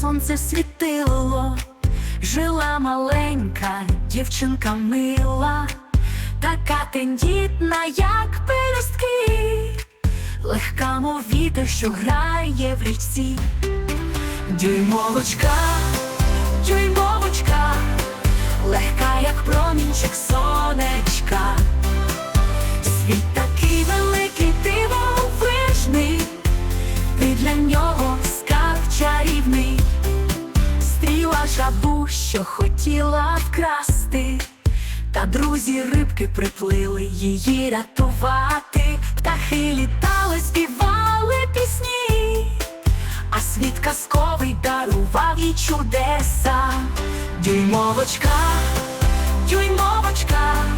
сонце світило, жила маленька дівчинка мила, така тендітна, як пелюстки, легка, мов вітер, що грає в річці. Дюймовочка, дюймовочка, що хотіла вкрасти, та друзі рибки приплили її рятувати, птахи літали, співали пісні, а світ казковий дарував їй чудеса, дюймовочка, дюймовочка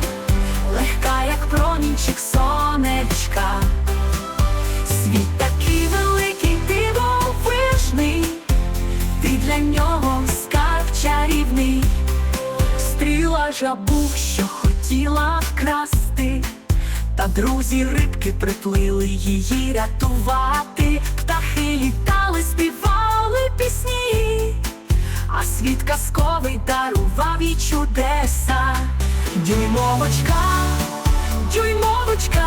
стріла був, що хотіла вкрасти, та друзі рибки приплили її рятувати, птахи літали, співали пісні, а світ казковий дарував їй чудеса. Дюймовочка, дюймовочка,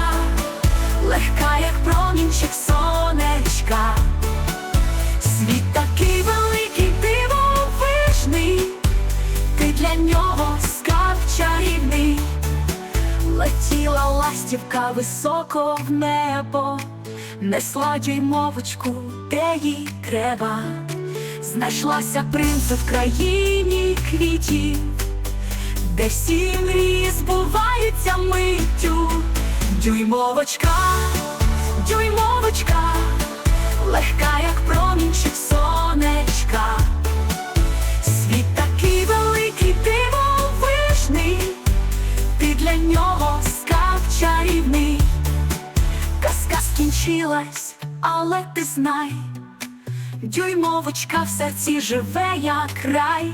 ластівка високо в небо, несла дюймовочку, де їй треба. Знайшлася принца в країні квітів де всі мрії збуваються миттю. Дюймовочка, дюймовочка, Казка скінчилась, але ти знай, дюймовочка в серці живе, як рай.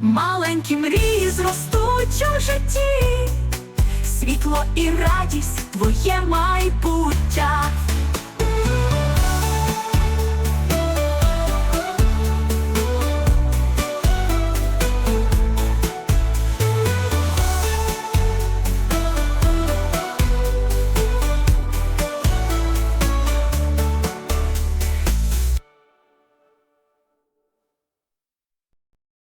Маленькі мрії зростуть у житті, світло і радість твоє майбуття.